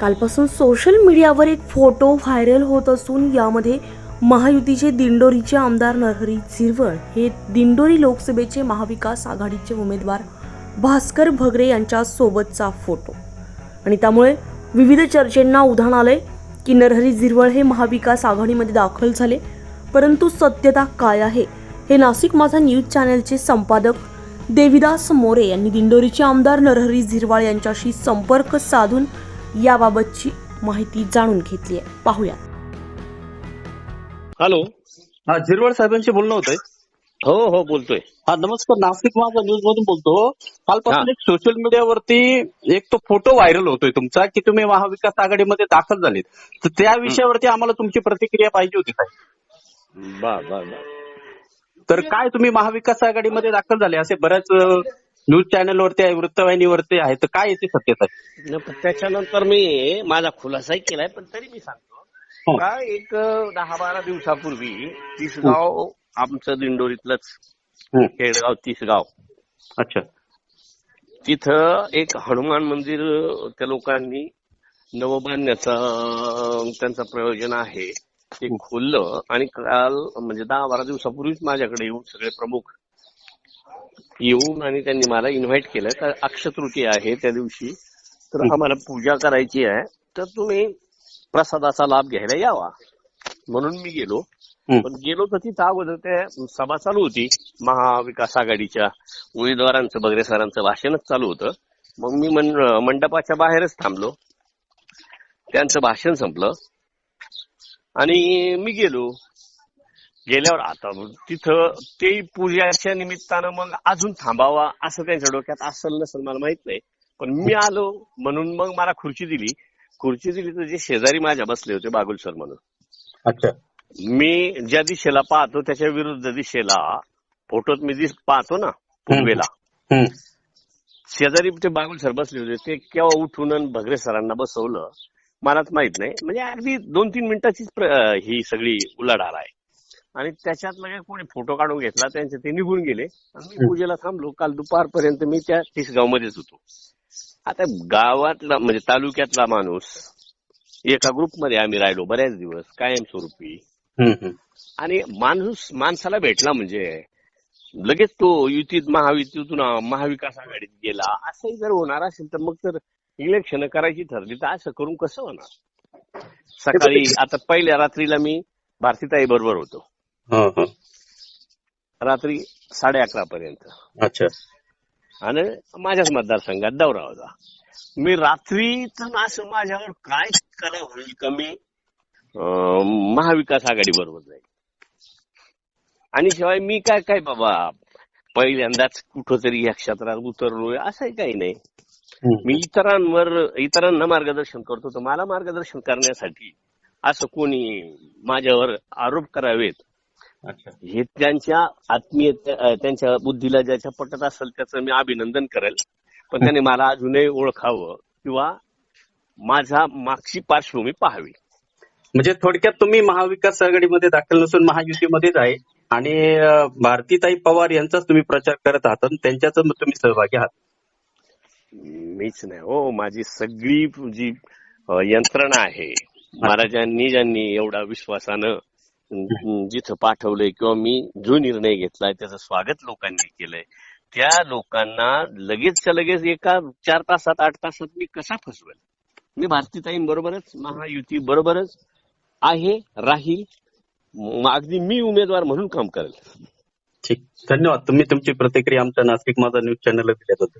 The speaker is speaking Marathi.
कालपासून सोशल मीडियावर एक फोटो व्हायरल होत असून यामध्ये महायुतीचे दिंडोरीचे आमदार नरहरी झिरवळ हे दिंडोरी लोकसभेचे महाविकास आघाडीचे उमेदवार भास्कर भगरे यांच्या सोबतचा फोटो आणि त्यामुळे विविध चर्चेंना उधाण आलंय की नरहरी झिरवळ हे महाविकास आघाडीमध्ये दाखल झाले परंतु सत्यता काय आहे हे नाशिक माझा न्यूज चॅनलचे संपादक देविदास मोरे यांनी दिंडोरीचे आमदार नरहरी झिरवाळ यांच्याशी संपर्क साधून याबाबतची माहिती जाणून घेतली आहे. पाहूयात. हॅलो. हा झिरवळ साहेबांशी बोलणं होतंय. हो हो बोलतोय. हा नमस्कार. नाशिक माझा न्यूज मधून बोलतो हा. कालपासून एक सोशल मीडियावरती एक तो फोटो व्हायरल होतोय तुमचा की तुम्ही महाविकास आघाडीमध्ये दाखल झालेत. तर त्या विषयावरती आम्हाला तुमची प्रतिक्रिया पाहिजे होती साहेब. बर बर तर काय तुम्ही महाविकास आघाडीमध्ये दाखल झाले? असे बऱ्याच न्यूज चॅनलवरती आहे वृत्तवाहिनीवरती आहे तर काय याची सत्यता? त्याच्यानंतर मी माझा खुलासाही केलाय पण तरी मी सांगतो. हो. का एक दहा बारा दिवसापूर्वी तिसगाव आमचं दिंडोरीतलंच. खेडगाव तिसगाव. अच्छा. तिथं एक हनुमान मंदिर त्या लोकांनी नवबांधण्याचा त्यांचं प्रयोजन आहे. ते खोललं आणि काल म्हणजे दहा बारा दिवसापूर्वीच माझ्याकडे येऊन सगळे प्रमुख येऊन आणि त्यांनी मला इन्व्हाइट केलं. तर अक्षतृतीय आहे त्या दिवशी. तर आम्हाला पूजा करायची आहे. तर तुम्ही प्रसादाचा लाभ घ्यायला यावा. म्हणून मी गेलो. पण गेलो तर तिथं अगोदर त्या सभा चालू होती. महाविकास आघाडीच्या उमेदवारांचं बगरे सरांचं भाषणच चालू होतं. मग मी मंडपाच्या बाहेरच थांबलो. त्यांचं भाषण संपलं. आणि मी गेलो. गेल्यावर आता तिथं ते पूजाच्या निमित्तानं मग अजून थांबावा असं त्यांच्या डोक्यात असेल नसेल मला माहीत नाही. पण मी आलो म्हणून मग मला खुर्ची दिली. खुर्ची दिली तर जे शेजारी माझ्या बसले होते बागुल सर म्हणून. अच्छा. मी ज्या दिशेला पाहतो त्याच्या विरुद्ध दिशेला फोटोत मी दिस पाहतो ना पूर्वेला. शेजारी ते बागुल सर बसले होते. ते केव्हा उठून भगरे सरांना बसवलं मलाच माहीत नाही. म्हणजे अगदी दोन तीन मिनिटाचीच ही सगळी उलाढाल आहे. आणि त्याच्यात लगे कोणी फोटो काढून घेतला त्यांचे ते निघून गेले. आणि मी पूजेला थांबलो. काल दुपारपर्यंत मी त्या तिसगाव मध्येच होतो. आता गावातला म्हणजे तालुक्यातला माणूस एका ग्रुपमध्ये आम्ही राहिलो बऱ्याच दिवस कायमस्वरूपी. आणि माणूस माणसाला भेटला म्हणजे लगेच तो युतीत महायुतीतून महाविकास आघाडीत गेला. असंही जर होणार असेल तर मग तर इलेक्शन करायची ठरली तर असं करून कसं होणार? सकाळी आता पहिल्या रात्रीला मी भारतीताई बरोबर होतो. रात्री साडे अकरा पर्यंत. अच्छा. आणि माझ्याच मतदारसंघात दौरा होता. मी रात्री तर असं माझ्यावर काय करा होईल कमी महाविकास आघाडी बरोबर जाईल. आणि शिवाय मी काय काय बाबा पहिल्यांदाच कुठंतरी या क्षेत्रात उतरलोय असंही काही नाही. मी इतरांवर इतरांना मार्गदर्शन करतो तर मला मार्गदर्शन करण्यासाठी असं कोणी माझ्यावर आरोप करावेत हे त्यांच्या आत्मीय त्यांच्या बुद्धीला ज्याच्या पटत असेल त्याचं मी अभिनंदन करेल. पण त्याने मला अजूनही ओळखावं किंवा माझा मागची पार्श्वभूमी पाहावी. म्हणजे थोडक्यात तुम्ही महाविकास आघाडीमध्ये दाखल नसून महायुतीमध्येच आहे आणि भारतीताई पवार यांचाच तुम्ही प्रचार करत आहात आणि त्यांच्याच तुम्ही सहभागी आहात. मीच नाही हो. माझी सगळी जी यंत्रणा आहे महाराजांनी ज्यांनी एवढा विश्वासानं जिथं पाठवलंय किंवा मी जो निर्णय घेतलाय त्याचं स्वागत लोकांनी केलंय. त्या लोकांना लगेचच्या लगेच एका चार तासात आठ तासात मी कसा फसवेल? मी भारतीताईंबरोबरच महायुती बरोबरच आहे राहील. अगदी मी उमेदवार म्हणून काम करेल. ठीक. धन्यवाद. तुम्ही तुमची प्रतिक्रिया आमच्या नाशिक माझा न्यूज चॅनलला दिल्याबद्दल.